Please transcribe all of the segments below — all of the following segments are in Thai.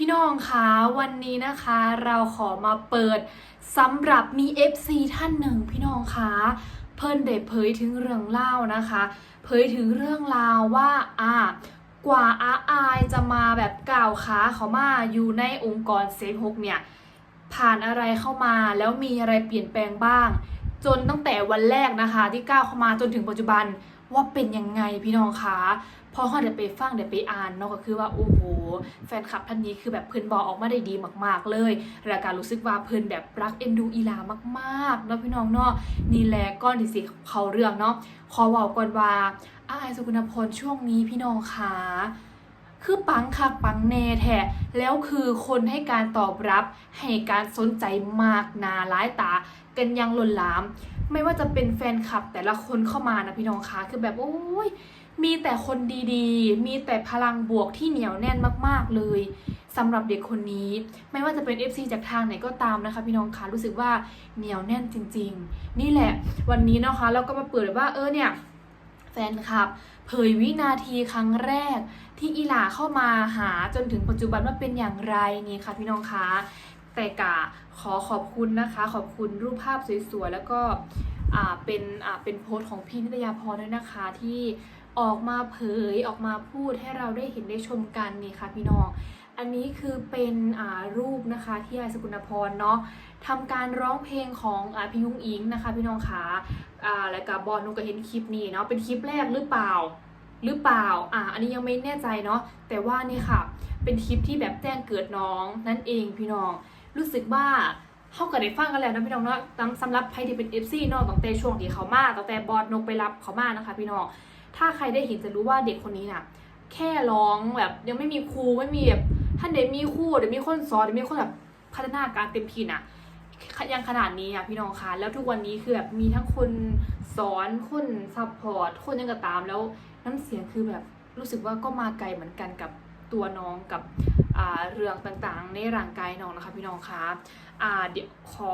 พี่น้องคะวันนี้นะคะเราขอมาเปิดสำหรับมี FC ท่านหนึ่งพี่น้องคะเพิ่นได้เผยถึงเรื่องเล่านะคะ เผยถึงเรื่องราวว่าอ่ากว่าอาอายจะมาแบบกล่าวขาเขามาอยู่ในองค์กรเซฟฮกเนี่ยผ่านอะไรเข้ามาแล้วมีอะไรเปลี่ยนแปลงบ้าง จนตั้งแต่วันแรกนะคะที่ก้าวเข้ามาจนถึงปัจจุบันว่าเป็นยังไงพี่น้องคะ พอเขาเดี๋ยวไปฟังเดี๋ยวไปอ่านเนาะก็คือว่าโอ้โหแฟนคลับท่านนี้คือแบบเพิ่นบอกออกมาได้ดีมาก ๆ เลยแล้วการรู้สึกว่าเพิ่นแบบรักเอ็นดูอีหลามากๆเนาะพี่น้องเนาะนี่แหละก้อนที่สิเขาเรื่องเนาะขอบอกก่อนว่าอ้ายสุกุณพลช่วงนี้พี่น้องคะคือปังคักปังแน่แท้แล้วคือคนให้การตอบรับ ให้การสนใจมากนาหลายตา กันยังหล้นหลาม ไม่ว่าจะเป็นแฟนคลับแต่ละคนเข้ามานะพี่น้องคะคือแบบโอ้ย มีแต่คนดีๆ มีแต่พลังบวกที่เหนียวแน่นมากๆเลยสำหรับเด็กคนนี้ ไม่ว่าจะเป็น FC จากทางไหนก็ตามนะคะ พี่น้องคะรู้สึกว่าเหนียวแน่นจริง ๆ นี่แหละวันนี้นะคะเราก็มาเปิดว่าเออเนี่ยแฟนคลับ เผยวินาทีครั้งแรก ที่อีหลาเข้ามาหาจนถึงปัจจุบันว่าเป็นอย่างไรนี่ค่ะพี่น้องคะแต่กะขอขอบคุณนะคะ ขอบคุณรูปภาพสวยๆแล้วก็อ่าเป็นอ่าเป็นโพสต์ของพี่นิตยาพรด้วยนะคะที่ ออกมาเผยออกมาพูดให้เราได้เห็นได้ชมกันนี่ค่ะพี่น้อง อันนี้คือเป็นรูปนะคะที่ไอสกุณพรเนาะทำการร้องเพลงของอพี่ยุงอิงนะคะพี่น้องคะอ่าแล้วกับบอลนุก็เห็นคลิปนี้เนาะเป็นคลิปแรกหรือเปล่าหรือเปล่า อ่าอันนี้ยังไม่แน่ใจเนาะ แต่ว่านี่ค่ะ เป็นคลิปที่แบบแจ้งเกิดน้องนั่นเองพี่น้อง รู้สึกว่าเข้าก็ได้ฟังกันแล้วนะพี่น้องเนาะสำหรับใครที่เป็น FC เนาะตั้งแต่ช่วงที่เขามาตั้งแต่บอสนกไปรับเขามานะคะ พี่น้อง ถ้าใครได้เห็นจะรู้ว่าเด็กคนนี้น่ะ แค่ร้องแบบยังไม่มีครูไม่มีแบบท่านเด็มีครูเดี๋ยวมีคนสอนเดี๋ยวมีคนแบบพัฒนาการเต็มที่น่ะยังขนาดนี้อะพี่น้องคะแล้วทุกวันนี้คือแบบมีทั้งคนสอนคนซัพพอร์ตคนยังก็ตามแล้วน้ำเสียงคือแบบรู้สึกว่าก็มาไกลเหมือนกันกับตัวน้องกับอ่าเรื่องต่างๆ ในร่างกายน้องนะคะพี่น้องคะอ่าเดี๋ยวขอ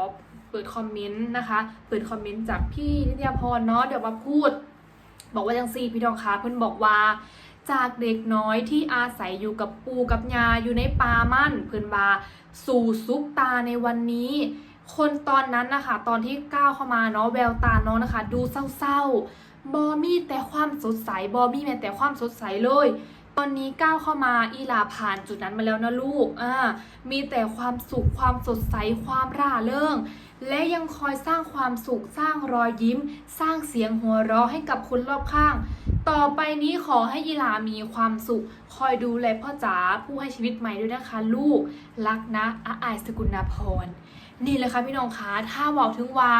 เปิดคอมเมนต์นะคะ เปิดคอมเมนต์จากพี่นิตยาพรเนาะเดี๋ยวมาพูด บอกว่าจังซี่พี่น้องคะเพิ่อนบอกว่าจากเด็กน้อยที่อาศัยอยู่กับปู่กับยาอยู่ในป่ามั่นเพิ่อนว่าสู่ซุปตาในวันนี้ คนตอนนั้นนะคะตอนที่ก้าวเข้ามาเนาะแววตาน้องนะคะ ดูเศร้าๆบอมี่แต่ความสดใสบอมีแม้แต่ความสดใสเลย ตอนนี้ก้าวเข้ามาอีลาผ่านจุดนั้นมาแล้วนะลูกอ่ามีแต่ความสุขความสดใสความร่าเริง และยังคอยสร้างความสุขสร้างรอยยิ้ม สร้างเสียงหัวเราะให้กับคนรอบข้าง ต่อไปนี้ขอให้อีหลามีความสุข คอยดูแลพ่อจ๋าผู้ให้ชีวิตใหม่ด้วยนะคะ ลูกรักนะอาอายสกุลนาพร นี่เลยค่ะพี่น้องคะถ้าบอกถึงว่า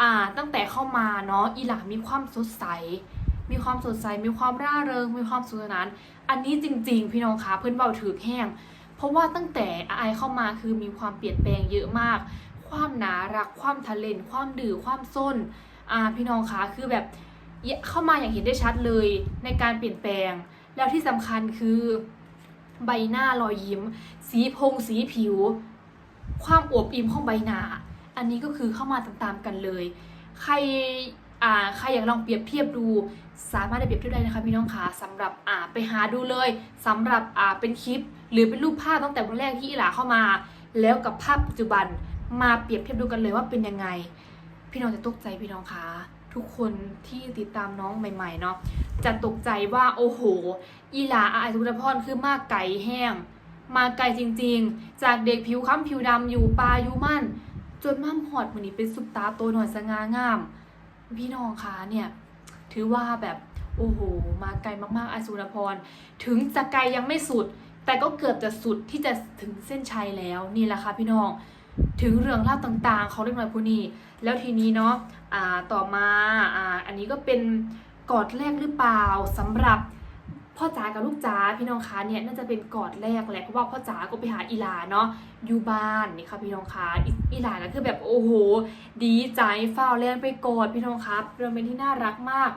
อ่าตั้งแต่เข้ามาเนาะอีหลามีความสดใส มีความสดใส มีความร่าเริง มีความสนุกสนานอันนี้จริง ๆ พี่น้องคะเพื่อนเบาถือแห้งเพราะว่าตั้งแต่อาไอเข้ามาคือมีความเปลี่ยนแปลงเยอะมาก ความหนารักความทะเลนความดื้อความส้นอ่าพี่น้องคะคือแบบเข้ามาอย่างเห็นได้ชัดเลยในการเปลี่ยนแปลง แล้วที่สำคัญคือใบหน้ารอยยิ้ม สีพงสีผิว ความอวบอิ่มของใบหน้า อันนี้ก็คือเข้ามาตามๆกันเลย ใครอ่าใครอยากลองเปรียบเทียบดู สามารถได้เปรียบเทียบได้นะคะพี่น้องคะสำหรับอ่าไปหาดูเลยสำหรับอ่าเป็นคลิป หรือเป็นรูปภาพตั้งแต่วันแรกที่อีหลาเข้ามา แล้วกับภาพปัจจุบัน มาเปรียบเทียบดูกันเลยว่าเป็นยังไง พี่น้องจะตกใจพี่น้องคะทุกคนที่ติดตามน้องใหม่ๆเนาะจะตกใจว่าโอ้โห อีหลาอาอสุรพรคือมากไก่แห้ง มาไกลจริงๆ จากเด็กผิวค้ำผิวดำอยู่ปลาอยู่มั่น จนม่ำหอดมือนี้เป็นซุปตาโตหน่อยสง่างาม พี่น้องคะเนี่ย ถือว่าแบบโอ้โห มาไกลมากๆอาสุรพร ถึงจะไกลยังไม่สุด แต่ก็เกือบจะสุดที่จะถึงเส้นชัยแล้วนี่แหละค่ะพี่น้อง ถึงเรื่องเล่าวต่างๆเขาเรียกมาผู้นี้ แล้วทีนี้เนาะอ่าต่อมาอ่าอันนี้ก็เป็นกอดแรกหรือเปล่าสำหรับพ่อจ๋ากับลูกจ๋าพี่น้องคะเนี่ยน่าจะเป็นกอดแรกแหละเพราะว่าพ่อจ๋าก็ไปหาอีลาเนาะอยู่บ้านนี่ค่ะพี่น้องคะอีลาก็คือแบบโอ้โห ดีใจเฝ้าวแลนไปกอดพี่น้องครับเป็นเป็นที่น่ารักมาก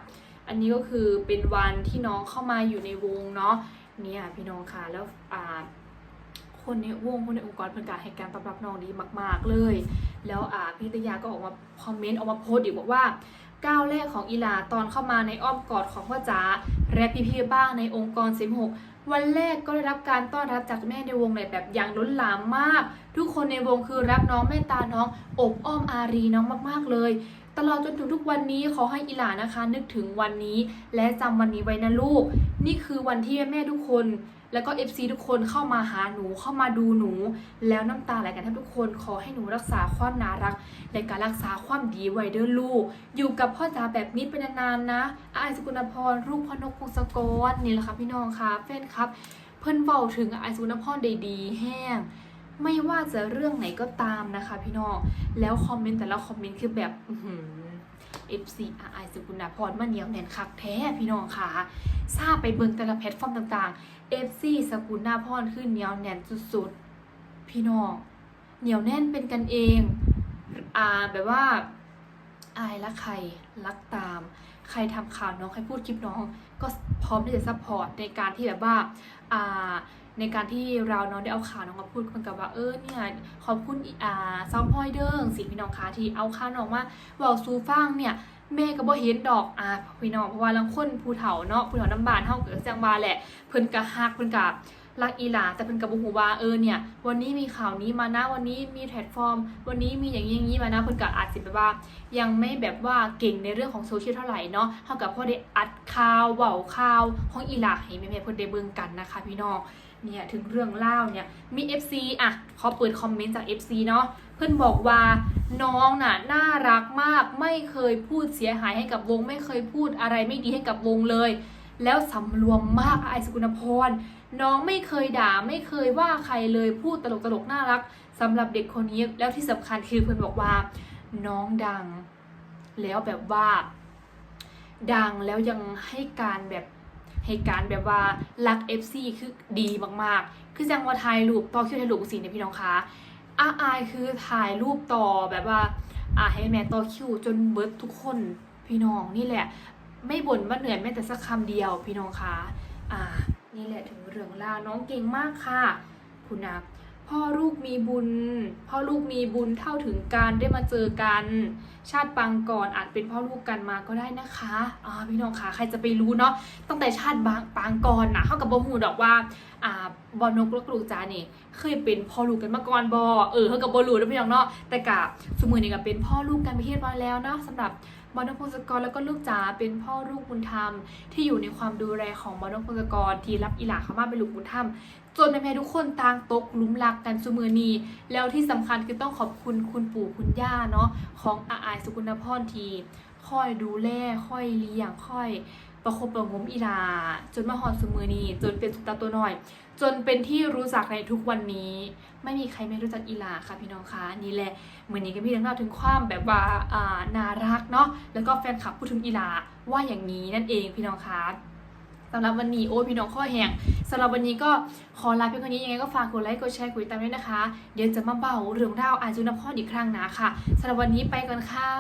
อันนี้ก็คือเป็นวันที่น้องเข้ามาอยู่ในวงเนาะเนี่ยพี่น้องคะแล้วอ่า คนในวงคนในองค์กรเพิ่นก็ให้การตอบรับน้องดีมาก ๆเลย แล้วอ่าพิตยาก็ออกมาคอมเมนต์ออกมาโพสต์อีกบอกว่าก้าวแรกของอีลาตอนเข้ามาในอ้อมกอดของพ่อจ๋าและพี่ๆบ้างในองค์กร 16 วันแรกก็ได้รับการต้อนรับจากแม่ในวงในแบบอย่างล้นหลามมาก ทุกคนในวงคือรักน้องเมตตาน้องอบอ้อมอารีน้องมากๆเลย ตลอดจนถึงทุกวันนี้ขอให้อีหลานะคะ นึกถึงวันนี้ และจำวันนี้ไว้นะลูก นี่คือวันที่แม่ๆทุกคน แล้วก็ FC ทุกคนเข้ามาหาหนูเข้ามาดูหนู แล้วน้ำตาไหลกันแทบทุกคนขอให้หนูรักษาความน่ารัก และการรักษาความดีไว้เด้อลูก อยู่กับพ่อจ๋าแบบนี้เป็นนานๆนะอายสกุลพรลูกพ่อนกพงศกรนี่แหละค่ะพี่น้องค่ะแฟนครับ เพิ่นเบาถึงอายสกุลพรได้ดีแห้ง ไม่ว่าจะเรื่องไหนก็ตามนะคะพี่น้อง แล้วคอมเมนต์แต่ละคอมเมนต์คือแบบอื้อหือ FC อายสกุลพรมาเหนียวแน่นคักแท้พี่น้องค่ะทราบไปเบิ่งแต่ละแพลตฟอร์มต่างๆ FC สกุลนาพรคือเหนียวแน่นสุดๆ พี่น้องเหนียวแน่นเป็นกันเองอ่าแบบว่าอายรักใครรักตาม ใครทำข่าวน้องใครพูดคลิปน้อง ก็พร้อมที่จะซัพพอร์ตในการที่แบบว่าอ่า ในการที่เราเนาะได้เอาข่าวน้องมาพูดคนกับว่าเออเนี่ยขอบคุณอ่าซอมพลอยเด้งสิพี่น้องคะที่เอาข่าวน้องมาเว้าสู่ฟังเนี่ยแม่ก็บ่เห็นดอกอ่าพี่น้องเพราะว่าลางคนผู้เฒ่าเนาะผู้เฒ่าน้ำบานเฮาเก็จังว่าแหละเพิ่นก็ฮักเพิ่นก็รักอีหลาแต่เพิ่นก็บ่ฮู้ว่าเออเนี่ยวันนี้มีข่าวนี้มานะวันนี้มีแพลตฟอร์ม วันนี้มีอย่างนี้อย่างนี้มานะเพิ่นก็อาจสิแบบว่า ยังไม่แบบว่าเก่งในเรื่องของโซเชียลเท่าไหร่เนาะเท่ากับพ่อได้อัดข่าวเว้าข่าวของอีหลาให้แม่ๆเพิ่นได้เบิ่งกันนะคะ พี่น้อง เนี่ยถึงเรื่องเล่าเนี่ยมี FC อะขอเปิดคอมเมนต์จาก FC เนาะเพิ่อนบอกว่าน้องน่ะน่ารักมากไม่เคยพูดเสียหายให้กับวง ไม่เคยพูดอะไรไม่ดีให้กับวงเลย แล้วสำรวมมากไอสกุลพร น้องไม่เคยด่าไม่เคยว่าใครเลยพูดตลกตลกน่ารักสำหรับเด็กคนนี้แล้วที่สำคัญคือเพื่อนบอกว่า น้องดัง แล้วแบบว่า ดังแล้วยังให้การแบบ ให้การแบบว่ารัก FC คือดีมากๆ คือจังว่าถ่ายรูปต่อคิวถ่ายรูปสิเนี่ยพี่น้องคะอาอายคือถ่ายรูปต่อแบบว่าอ่าให้แม่ต่อคิวจนเบิร์ดทุกคนพี่น้องนี่แหละ ไม่บ่นว่าเหนื่อยแม้แต่สักคำเดียวพี่น้องคะอ่า นี่แหละถึงเรื่องราวน้องเก่งมากค่ะ คุณนะ พ่อลูกมีบุญ พ่อลูกมีบุญเท่าถึงการได้มาเจอกัน ชาติปางก่อนอาจเป็นพ่อลูกกันมาก็ได้นะคะอ่าพี่น้องคะใครจะไปรู้เนาะตั้งแต่ชาติบางปางก่อนนะเข้ากับบ่หูดอกว่า อ่าบอนกและกลูกจานี่เคยเป็นพ่อลูกกันมาก่อนบอเออเขากับบ่รู้นะพี่น้องเนาะแต่กับสมือนี่ก็เป็นพ่อลูกกันไปเทียบร้อยแล้วเนาะสำหรับบอนกพงศกรแล้วก็ลูกจ๋าเป็นพ่อลูกบุญธรรม ที่อยู่ในความดูแลของบอนกพงศกรที่รับอีหลาเข้ามาเป็นลูกบุญธรรมจนแม่ทุกคนต่างตกหลุมรักกันสมือนีแล้วที่สำคัญคือต้องขอบคุณคุณปู่คุณย่าเนาะของอาอายสุกุณพรทีคอยดูแลค่อยเลี้ยงค่อย ประคบประงมอีหลา จนมาหอดสมือนีจนเป็นสุตาตัวน้อย จนเป็นที่รู้จักในทุกวันนี้ ไม่มีใครไม่รู้จักอีหลาค่ะพี่น้องคะนี่แหละเหมือนนี้ก็มีเรื่องเล่าถึงความแบบว่าอ่าน่ารักเนาะแล้วก็แฟนคลับพูดถึงอีหลาว่าอย่างนี้นั่นเองพี่น้องคะสำหรับวันนี้โอ้พี่น้องข้อแหงสำหรับวันนี้ก็ขอลาเพียงเท่นี้ยังไงก็ฝากกดไลค์กดแชร์กดติดตามด้วยนะคะ เดี๋ยวจะมาเบาเรื่องราวอาจุนพรอีกครั้งนะค่ะสำหรับวันนี้ไปก่อนค่ะ